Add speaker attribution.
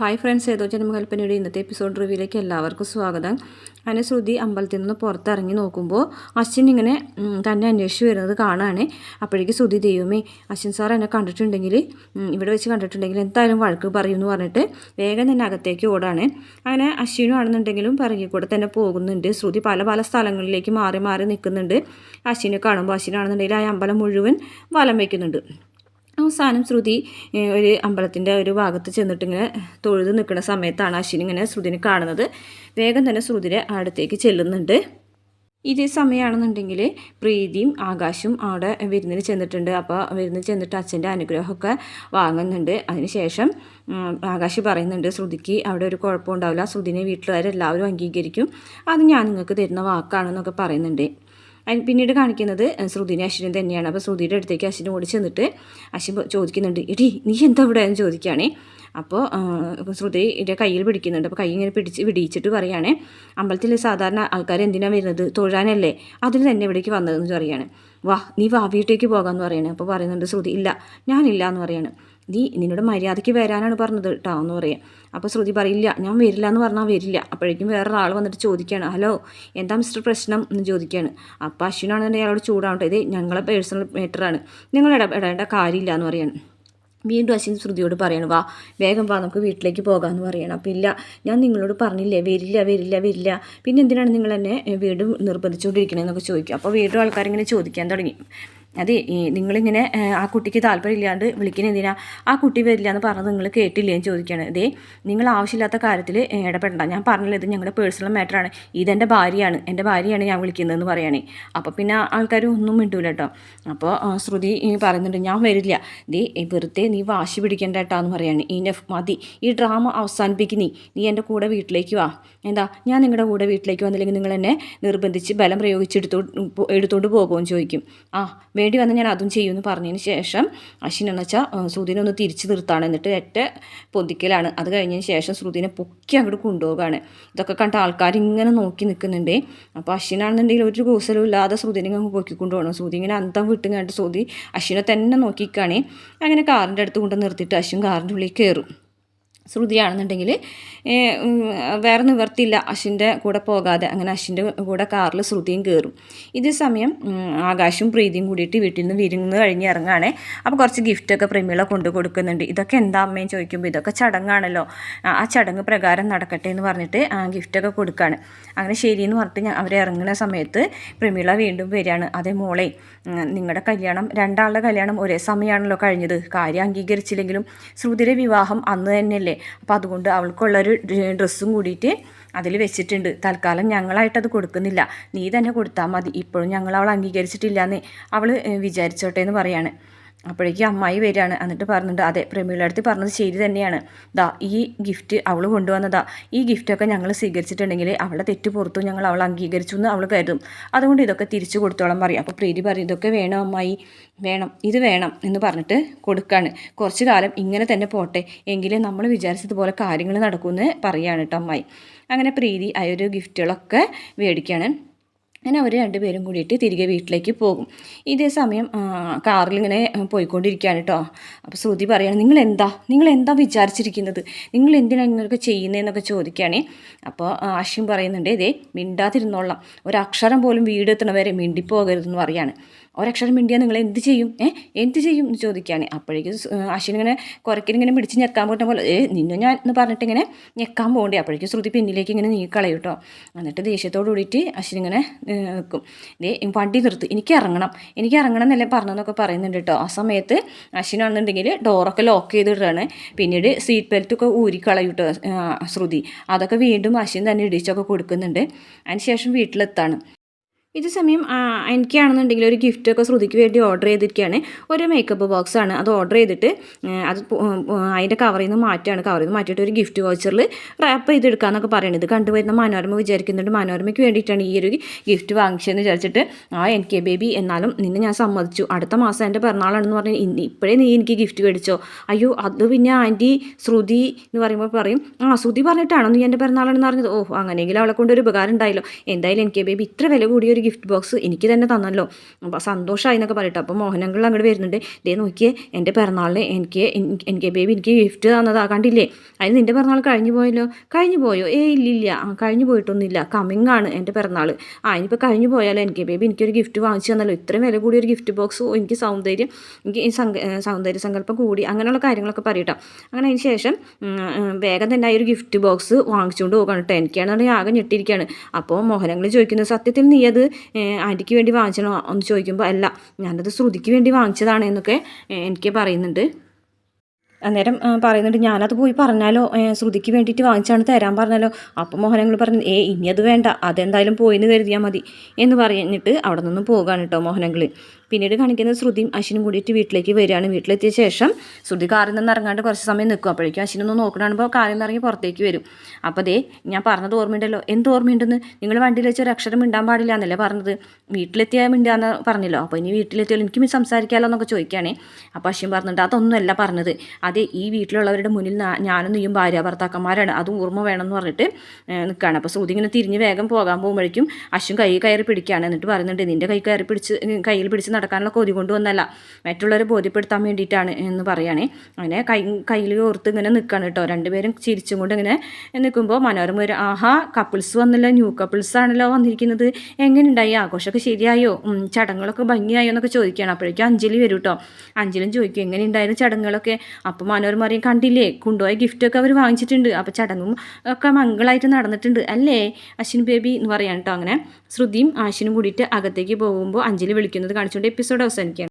Speaker 1: Hi friends ഏതോ ജന്മകൽപ്പനയുടെ ഇന്നത്തെ episode റിവ്യൂയിലേക്ക് എല്ലാവർക്കും സ്വാഗതം. അങ്ങനെ ശ്രുതി അമ്പലത്തിൽ നിന്ന് പുറത്തിറങ്ങി നോക്കുമ്പോൾ അശ്വിൻ ഇങ്ങനെ തന്നെ അന്വേഷിച്ച് വരുന്നത് കാണുകയാണ് അപ്പോഴേക്ക് ശ്രുതി ദൈവമേ അശ്വിൻ സാർ എന്നെ കണ്ടിട്ടുണ്ടെങ്കിൽ ഇവിടെ വെച്ച് കണ്ടിട്ടുണ്ടെങ്കിൽ എന്തായാലും വഴക്ക് പറയുമെന്ന് പറഞ്ഞിട്ട് വേഗം തന്നെ അകത്തേക്ക് ഓടാണ്. അങ്ങനെ അശ്വിനും ആണെന്നുണ്ടെങ്കിലും പിറകിൽ കൂടെ തന്നെ പോകുന്നുണ്ട്. ശ്രുതി പല പല സ്ഥലങ്ങളിലേക്ക് മാറി മാറി നിൽക്കുന്നുണ്ട്. അശ്വിനെ കാണുമ്പോൾ അശ്വിനാണെന്നുണ്ടെങ്കിൽ ആ അമ്പലം മുഴുവൻ വലം വയ്ക്കുന്നുണ്ട് അവസാനം ശ്രുതി ഒരു അമ്പലത്തിന്റെ ഒരു ഭാഗത്ത് ചെന്നിട്ട് ഇങ്ങനെ തൊഴുത് നിൽക്കുന്ന സമയത്താണ് അശ്വിൻ ഇങ്ങനെ ശ്രുതിനെ കാണുന്നത്. വേഗം തന്നെ ശ്രുതിരെ അടുത്തേക്ക് ചെല്ലുന്നുണ്ട്. ഇതേ സമയമാണെന്നുണ്ടെങ്കിൽ പ്രീതിയും ആകാശും അവിടെ വിരുന്നിന് ചെന്നിട്ടുണ്ട്. അപ്പോൾ വിരുന്നിന് ചെന്നിട്ട് അച്ഛന്റെ അനുഗ്രഹമൊക്കെ വാങ്ങുന്നുണ്ട്. അതിനുശേഷം ആകാശ് പറയുന്നുണ്ട് ശ്രുതിക്ക് അവിടെ ഒരു കുഴപ്പമുണ്ടാവില്ല. ശ്രുതിനെ വീട്ടിലുകാരെല്ലാവരും അംഗീകരിക്കും. അത് ഞാൻ നിങ്ങൾക്ക് തരുന്ന വാക്കാണെന്നൊക്കെ പറയുന്നുണ്ട്. പിന്നീട് കാണിക്കുന്നത് ശ്രുതിനെ അശ്വിനും തന്നെയാണ്. അപ്പോൾ ശ്രുതിയുടെ അടുത്തേക്ക് അശ്വിന് ഓടി ചെന്നിട്ട് അശ്വിൻ ചോദിക്കുന്നുണ്ട് എടി നീ എന്താ ഇവിടെ എന്ന് ചോദിക്കുകയാണേ. അപ്പോൾ ശ്രുതിയുടെ കയ്യിൽ പിടിക്കുന്നുണ്ട്. അപ്പോൾ കൈ ഇങ്ങനെ പിടിച്ച് വിടിയിച്ചിട്ട് പറയുകയാണേ അമ്പലത്തിൽ സാധാരണ ആൾക്കാർ എന്തിനാണ് വരുന്നത്? തൊഴാനല്ലേ? അതിന് തന്നെ ഇവിടേക്ക് വന്നതെന്ന് പറയുകയാണ് വാ നീ വാ പോകാമെന്ന് പറയണേ. അപ്പോൾ പറയുന്നുണ്ട് ശ്രുതി ഇല്ല ഞാനില്ല എന്ന് പറയാണ്. നീ നിന്നോട് മര്യാദയ്ക്ക് വരാനാണ് പറഞ്ഞത് കേട്ടോ എന്ന് പറയാം. അപ്പോൾ ശ്രുതി പറയില്ല ഞാൻ വരില്ല എന്ന് പറഞ്ഞാൽ വരില്ല. അപ്പോഴേക്കും വേറൊരാൾ വന്നിട്ട് ചോദിക്കുകയാണ് ഹലോ എന്താ മിസ്റ്റർ പ്രശ്നം? എന്ന് ചോദിക്കുകയാണ് അപ്പോൾ അശ്വിനാണെന്നുണ്ടെങ്കിൽ അയാളോട് ചൂടാവട്ടെ. ഇത് ഞങ്ങളെ പേഴ്സണൽ മാറ്ററാണ് നിങ്ങൾ ഇടപെടേണ്ട കാര്യമില്ല എന്ന് പറയാണ്. വീണ്ടും അശ്വിൻ ശ്രുതിയോട് പറയണം വാ വേഗം വാ നമുക്ക് വീട്ടിലേക്ക് പോകാമെന്ന് പറയണം. അപ്പോൾ ഇല്ല ഞാൻ നിങ്ങളോട് പറഞ്ഞില്ലേ വരില്ല വരില്ല വരില്ല. പിന്നെ എന്തിനാണ് നിങ്ങൾ എന്നെ വീട് വീണ്ടും നിർബന്ധിച്ചുകൊണ്ടിരിക്കണതെന്നൊക്കെ ചോദിക്കും. അപ്പോൾ വീണ്ടും ആൾക്കാരിങ്ങനെ ചോദിക്കാൻ തുടങ്ങി. അതെ നിങ്ങളിങ്ങനെ ആ കുട്ടിക്ക് താല്പര്യമില്ലാണ്ട് വിളിക്കുന്ന എന്തിനാ? ആ കുട്ടി വരില്ല എന്ന് പറഞ്ഞത് നിങ്ങൾ കേട്ടില്ലേ എന്ന് ചോദിക്കുകയാണ്. അതെ നിങ്ങൾ ആവശ്യമില്ലാത്ത കാര്യത്തിൽ ഇടപെടണ്ട. ഞാൻ പറഞ്ഞില്ല ഇത് ഞങ്ങളുടെ പേഴ്സണൽ മാറ്ററാണ്. ഇതെന്റെ ഭാര്യയാണ്. എന്റെ ഭാര്യയാണ് ഞാൻ വിളിക്കുന്നതെന്ന് പറയുകയാണേ. അപ്പോൾ പിന്നെ ആൾക്കാർ ഒന്നും മിണ്ടൂല കേട്ടോ. അപ്പോൾ ശ്രുതി പറയുന്നുണ്ട് ഞാൻ വരില്ല. ദേ വെറുതെ നീ വാശി പിടിക്കേണ്ട കേട്ടോ എന്ന് പറയുകയാണ്. നെഫ് മതി. ഈ ഡ്രാമ അവസാനിപ്പിക്കുന്നീ നീ. എന്റെ കൂടെ വീട്ടിലേക്ക് വാ. എന്താ? ഞാൻ നിങ്ങളുടെ കൂടെ വീട്ടിലേക്ക് വന്നില്ലെങ്കിൽ നിങ്ങൾ എന്നെ നിർബന്ധിച്ച് ബലം പ്രയോഗിച്ച് എടുത്തോ എടുത്തോണ്ട് പോകുമെന്ന് ചോദിക്കും. ആ വേണ്ടി വന്ന് ഞാൻ അതും ചെയ്യുമെന്ന് പറഞ്ഞതിന് ശേഷം അശ്വിൻ എന്ന് വെച്ചാൽ ശ്രുതിനെ ഒന്ന് തിരിച്ചു നിർത്താണ്. എന്നിട്ട് ഒറ്റ പൊന്തിക്കലാണ്. അത് കഴിഞ്ഞതിന് ശേഷം ശ്രുതിനെ പൊക്കി അങ്ങോട്ട് കൊണ്ടുപോകാണ്. ഇതൊക്കെ കണ്ട ആൾക്കാർ ഇങ്ങനെ നോക്കി നിൽക്കുന്നുണ്ട് അപ്പോൾ അശ്വിനാണെന്നുണ്ടെങ്കിൽ ഒരു കൂസലും ഇല്ലാതെ ശ്രുതിനെ അങ്ങ് പൊക്കി കൊണ്ടുപോകണം ശ്രുതി ഇങ്ങനെ അന്തം വിട്ടും കണ്ട് ശ്രുതി അശ്വിനെ തന്നെ നോക്കിക്കാണേ. അങ്ങനെ കാറിന്റെ അടുത്ത് കൊണ്ട് നിർത്തിയിട്ട് അശ്വിൻ കാറിന്റെ ഉള്ളിൽ കയറും ശ്രുതിയാണെന്നുണ്ടെങ്കിൽ വേറെ നിവർത്തിയില്ല അശ്വിന്റെ കൂടെ പോകാതെ അങ്ങനെ അശ്വിന്റെ കൂടെ കാറിൽ ശ്രുതിയും കയറും. ഇതേ സമയം ആകാശും പ്രീതിയും കൂടിയിട്ട് വീട്ടിൽ നിന്ന് വിരുന്ന് കഴിഞ്ഞ് ഇറങ്ങുകയാണേ. അപ്പോൾ കുറച്ച് ഗിഫ്റ്റൊക്കെ പ്രേമികളെ കൊണ്ടു കൊടുക്കുന്നുണ്ട്. ഇതൊക്കെ എന്താ അമ്മയും ചോദിക്കുമ്പോൾ ഇതൊക്കെ ചടങ്ങാണല്ലോ. ആ ചടങ്ങ് പ്രകാരം നടക്കട്ടെ എന്ന് പറഞ്ഞിട്ട് ആ ഗിഫ്റ്റൊക്കെ കൊടുക്കുകയാണ് അങ്ങനെ ശരിയെന്ന് പറഞ്ഞിട്ട് ഞാൻ അവർ ഇറങ്ങുന്ന സമയത്ത് പ്രമീള വീണ്ടും വരികയാണ്. അതേ മോളെ നിങ്ങളുടെ കല്യാണം രണ്ടാളുടെ കല്യാണം ഒരേ സമയമാണല്ലോ കഴിഞ്ഞത്. കാര്യം അംഗീകരിച്ചില്ലെങ്കിലും ശ്രുതിയുടെ വിവാഹം അന്ന് തന്നെയല്ലേ? അപ്പോൾ അതുകൊണ്ട് അവൾക്കുള്ളൊരു ഡ്രസ്സും കൂടിയിട്ട് അതിൽ വെച്ചിട്ടുണ്ട്. തൽക്കാലം ഞങ്ങളായിട്ടത് കൊടുക്കുന്നില്ല. നീ തന്നെ കൊടുത്താൽ മതി. ഇപ്പോഴും ഞങ്ങൾ അവൾ അംഗീകരിച്ചിട്ടില്ല എന്ന് അവൾ വിചാരിച്ചോട്ടെ എന്ന് പറയാണ്. അപ്പോഴേക്കും അമ്മായി വരികയാണ്. എന്നിട്ട് പറഞ്ഞിട്ട് അതെ പ്രമീള അടുത്ത് പറഞ്ഞത് ശരി തന്നെയാണ്. ദാ ഈ ഗിഫ്റ്റ് അവൾ കൊണ്ടുവന്നതാ. ഈ ഗിഫ്റ്റൊക്കെ ഞങ്ങൾ സ്വീകരിച്ചിട്ടുണ്ടെങ്കിൽ അവളെ തെറ്റ് പുറത്തു ഞങ്ങൾ അവൾ അംഗീകരിച്ചു എന്ന് അവൾ കരുതും. അതുകൊണ്ട് ഇതൊക്കെ തിരിച്ചു കൊടുത്തോളം പറയും. അപ്പോൾ പ്രീതി പറയും ഇതൊക്കെ വേണം അമ്മായി? വേണം ഇത് വേണം എന്ന് പറഞ്ഞിട്ട് കൊടുക്കുകയാണ് കുറച്ച് കാലം ഇങ്ങനെ തന്നെ പോട്ടെ എങ്കിലേ നമ്മൾ വിചാരിച്ചതുപോലെ കാര്യങ്ങൾ നടക്കുമെന്ന് പറയുകയാണ് കേട്ടോ അമ്മായി. അങ്ങനെ പ്രീതി ആ ഒരു ഗിഫ്റ്റുകളൊക്കെ മേടിക്കുകയാണ് അങ്ങനെ അവർ രണ്ടുപേരും കൂടിയിട്ട് തിരികെ വീട്ടിലേക്ക് പോകും. ഇതേ സമയം കാറിൽ ഇങ്ങനെ പോയിക്കൊണ്ടിരിക്കുകയാണ് കേട്ടോ അപ്പോൾ ശ്രുതി പറയാണ് നിങ്ങൾ എന്താ നിങ്ങൾ എന്താ വിചാരിച്ചിരിക്കുന്നത്? നിങ്ങൾ എന്തിനാണ് ഇങ്ങനെയൊക്കെ ചെയ്യുന്നതെന്നൊക്കെ ചോദിക്കുകയാണേ. അപ്പോൾ ആ, അശ്വിൻ പറയുന്നുണ്ട് ഇതേ മിണ്ടാതിരുന്നോളാം. ഒരക്ഷരം പോലും വീട് വീടെത്തണവരെ മിണ്ടിപ്പോകരുതെന്ന് പറയാണ്. ഒരക്ഷരം മിണ്ടിയാൽ നിങ്ങൾ എന്ത് ചെയ്യും? ഏ? എന്ത് ചെയ്യും എന്ന് ചോദിക്കുകയാണ് അപ്പോഴേക്കും ഇങ്ങനെ കുറയ്ക്കിനിങ്ങനെ പിടിച്ച് ഞെക്കാൻ പോകട്ടെ പോലെ ഏ നിന്നെ ഞാൻ എന്ന് പറഞ്ഞിട്ട് ഇങ്ങനെ ഞെക്കാൻ പോകണ്ടേ അപ്പോഴേക്കും ശ്രുതി പിന്നിലേക്ക് ഇങ്ങനെ നീക്കളയും കേട്ടോ. എന്നിട്ട് ദേഷ്യത്തോട് കൂടിയിട്ട് ഏ, നിൽക്കും ദേ വണ്ടി നിർത്ത്. എനിക്ക് ഇറങ്ങണം. എനിക്ക് ഇറങ്ങണം എന്നല്ലേ പറഞ്ഞതെന്നൊക്കെ പറയുന്നുണ്ട് കേട്ടോ. ആ സമയത്ത് അശ്വിനാണെന്നുണ്ടെങ്കിൽ ഡോറൊക്കെ ലോക്ക് ചെയ്തിടുകയാണ്. പിന്നീട് സീറ്റ് ബെൽറ്റൊക്കെ ഊരിക്കളയും കേട്ടോ ശ്രുതി. അതൊക്കെ വീണ്ടും അശ്വിൻ തന്നെ ഇടിച്ചൊക്കെ കൊടുക്കുന്നുണ്ട്. അതിന് ശേഷം വീട്ടിലെത്താണ്. ഇത് സമയം എനിക്കാണെന്നുണ്ടെങ്കിൽ ഒരു ഗിഫ്റ്റൊക്കെ ശ്രുതിക്ക് വേണ്ടി ഓർഡർ ചെയ്തിരിക്കുകയാണ്. ഒരു മേക്കപ്പ് ബോക്സ് ആണ് അത് ഓർഡർ ചെയ്തിട്ട് അത് അതിന്റെ കവറിൽ നിന്ന് മാറ്റുകയാണ്. കവറിൽ നിന്ന് മാറ്റിയിട്ട് ഒരു ഗിഫ്റ്റ് വൗച്ചറിൽ റാപ്പ് ചെയ്തെടുക്കാമെന്നൊക്കെ പറയുന്നത് കണ്ടുവരുന്ന മനോരമ വിചാരിക്കുന്നുണ്ട്. മനോരമയ്ക്ക് വേണ്ടിയിട്ടാണ് ഈ ഒരു ഗിഫ്റ്റ് വാങ്ങിച്ചതെന്ന് വിചാരിച്ചിട്ട് ആ എൻ കെ ബേബി എന്നാലും നിന്നെ ഞാൻ സമ്മതിച്ചു. അടുത്ത മാസം എന്റെ പിറന്നാളാണെന്ന് പറഞ്ഞ് ഇന്ന് ഇപ്പോഴേ നീ എനിക്ക് ഗിഫ്റ്റ് മേടിച്ചോ. അയ്യോ അത് പിന്നെ ആന്റി ശ്രുതി എന്ന് പറയുമ്പോൾ പറയും ആ ശ്രുതി പറഞ്ഞിട്ടാണോ നീ എന്റെ പിറന്നാളാണെന്ന് പറഞ്ഞത് ഓ അങ്ങനെയെങ്കിലും അവളെ കൊണ്ട് ഒരു ഉപകാരം ഉണ്ടായല്ലോ. എന്തായാലും എൻ കെ ബേബി ഇത്ര വില കൂടിയ ഒരു ഗിഫ്റ്റ് ബോക്സ് എനിക്ക് തന്നെ തന്നല്ലോ. അപ്പോൾ സന്തോഷമായി എന്നൊക്കെ പറയട്ടെ. അപ്പോൾ മോഹനങ്ങൾ അങ്ങോട്ട് വരുന്നുണ്ട്. ദേ നോക്കിയേ എന്റെ പിറന്നാളിന് എനിക്ക് എനിക്ക് ബേബി എനിക്ക് ഗിഫ്റ്റ് തന്നതാ കണ്ടില്ലേ? അതിന് നിന്റെ പിറന്നാൾ കഴിഞ്ഞു പോയല്ലോ? കഴിഞ്ഞു പോയോ? ഏ ഇല്ലില്ല കഴിഞ്ഞു പോയിട്ടൊന്നുമില്ല. കമ്മിങ് ആണ് എന്റെ പിറന്നാൾ ആ ഇനിയിപ്പോൾ കഴിഞ്ഞു പോയാലോ? എനിക്ക് ബേബി എനിക്കൊരു ഗിഫ്റ്റ് വാങ്ങിച്ചു തന്നല്ലോ. ഇത്രയും വില കൂടിയ ഒരു ഗിഫ്റ്റ് ബോക്സ് എനിക്ക് സൗന്ദര്യം എനിക്ക് സൗന്ദര്യ സങ്കല്പം കൂടി അങ്ങനെയുള്ള കാര്യങ്ങളൊക്കെ പറയട്ടോ. അങ്ങനെ അതിന് ശേഷം വേഗം തന്നെ ആ ഒരു ഗിഫ്റ്റ് ബോക്സ് വാങ്ങിച്ചുകൊണ്ട് പോകണം കേട്ടോ. എനിക്കാണെന്നുണ്ടെങ്കിൽ ആകെ ഞെട്ടിയിരിക്കുകയാണ്. അപ്പോൾ മോഹനങ്ങൾ ചോദിക്കുന്നത് സത്യത്തിൽ നീ അത് ആന്റിക്ക് വേണ്ടി വാങ്ങിച്ചണോ എന്ന് ചോദിക്കുമ്പോൾ അല്ല ഞാനത് ശ്രുതിക്ക് വേണ്ടി വാങ്ങിച്ചതാണ് എന്നൊക്കെ എനിക്ക് പറയുന്നുണ്ട്. അന്നേരം പറയുന്നുണ്ട് ഞാനത് പോയി പറഞ്ഞാലോ? ശ്രുതിക്ക് വേണ്ടിയിട്ട് വാങ്ങിച്ചാണ് തരാൻ പറഞ്ഞാലോ? അപ്പം മോഹനങ്ങൾ പറഞ്ഞു ഏ ഇനി അത് വേണ്ട അതെന്തായാലും പോയിന്ന് കരുതിയാൽ മതി എന്ന് പറഞ്ഞിട്ട് അവിടെ നിന്നും പോകാണ് കേട്ടോ മോഹനങ്ങൾ പിന്നീട് കാണിക്കുന്ന ശ്രുതിയും അശ്വിനും കൂടിയിട്ട് വീട്ടിലേക്ക് വരികയാണ്. വീട്ടിലെത്തിയ ശേഷം ശ്രുതി കാറിൽ നിന്ന് ഇറങ്ങാണ്ട് കുറച്ച് സമയം നിൽക്കും. അപ്പോഴേക്കും അശ്വിനൊന്ന് നോക്കണാണ്പോൾ കാറിൽ നിന്ന് ഇറങ്ങി പുറത്തേക്ക് വരും. അപ്പോൾ അതേ ഞാൻ പറഞ്ഞത് ഓർമ്മയുണ്ടല്ലോ? എന്ത് ഓർമ്മയുണ്ടെന്ന്? നിങ്ങൾ വണ്ടിയിൽ വെച്ച് ഒരു അക്ഷരം മിണ്ടാൻ പാടില്ല എന്നല്ലേ പറഞ്ഞത്? വീട്ടിലെത്തിയാൽ മിണ്ടാന്ന് പറഞ്ഞല്ലോ. അപ്പോൾ ഇനി വീട്ടിലെത്തിയാലും എനിക്ക് സംസാരിക്കാമല്ലോ എന്നൊക്കെ ചോദിക്കുകയാണേ. അപ്പോൾ അശ്വിൻ പറഞ്ഞിട്ട് അതൊന്നുമല്ല പറഞ്ഞത്. അത് ഈ വീട്ടിലുള്ളവരുടെ മുന്നിൽ ഞാനും നീയും ഭാര്യ ഭർത്താക്കന്മാരാണ്. അത് ഓർമ്മ വേണമെന്ന് പറഞ്ഞിട്ട് നിൽക്കുകയാണ് അപ്പോൾ ശ്രുതി ഇങ്ങനെ തിരിഞ്ഞ് വേഗം പോകാൻ പോകുമ്പോഴേക്കും അശ്വിൻ കൈ കയറി പിടിക്കുകയാണ്. എന്നിട്ട് പറയുന്നുണ്ട് നിന്റെ കൈ കയറി പിടിച്ച് കയ്യിൽ പിടിച്ച് നടക്കാനുള്ള കൊതി കൊണ്ടുവന്നല്ല. മറ്റുള്ളവരെ ബോധ്യപ്പെടുത്താൻ വേണ്ടിയിട്ടാണ് എന്ന് പറയുകയാണേ. അങ്ങനെ കൈ കയ്യിൽ ഓർത്ത് ഇങ്ങനെ നിൽക്കുകയാണ് കേട്ടോ. രണ്ടുപേരും ചിരിച്ചും കൊണ്ട് ഇങ്ങനെ നിൽക്കുമ്പോൾ മനോരമ ഒരു ആഹാ കപ്പിൾസ് വന്നല്ലോ. ന്യൂ കപ്പിൾസ് ആണല്ലോ വന്നിരിക്കുന്നത്. എങ്ങനെയുണ്ടായി? ആഘോഷമൊക്കെ ശരിയായോ? ചടങ്ങുകളൊക്കെ ഭംഗിയായോ? എന്നൊക്കെ ചോദിക്കുകയാണ്. അപ്പോഴേക്കും അഞ്ജലി വരും കേട്ടോ. അഞ്ജലിയും ചോദിക്കും എങ്ങനെയുണ്ടായിരുന്നു ചടങ്ങുകളൊക്കെ? അപ്പോൾ മനോരമ പറയും കണ്ടില്ലേ? കൊണ്ടുപോയ ഗിഫ്റ്റൊക്കെ അവർ വാങ്ങിച്ചിട്ടുണ്ട്. അപ്പോൾ ചടങ്ങും ഒക്കെ മംഗളായിട്ട് നടന്നിട്ടുണ്ട് അല്ലേ? അശ്വിൻ ബേബി എന്ന് പറയാൻ കേട്ടോ. അങ്ങനെ ശ്രുതിയും ആശിനും കൂടിയിട്ട് അകത്തേക്ക് പോകുമ്പോൾ അഞ്ജലി വിളിക്കുന്നത് കാണിച്ചുകൊണ്ട് എപ്പിസോഡ് അവസാനിക്കുകയാണ്.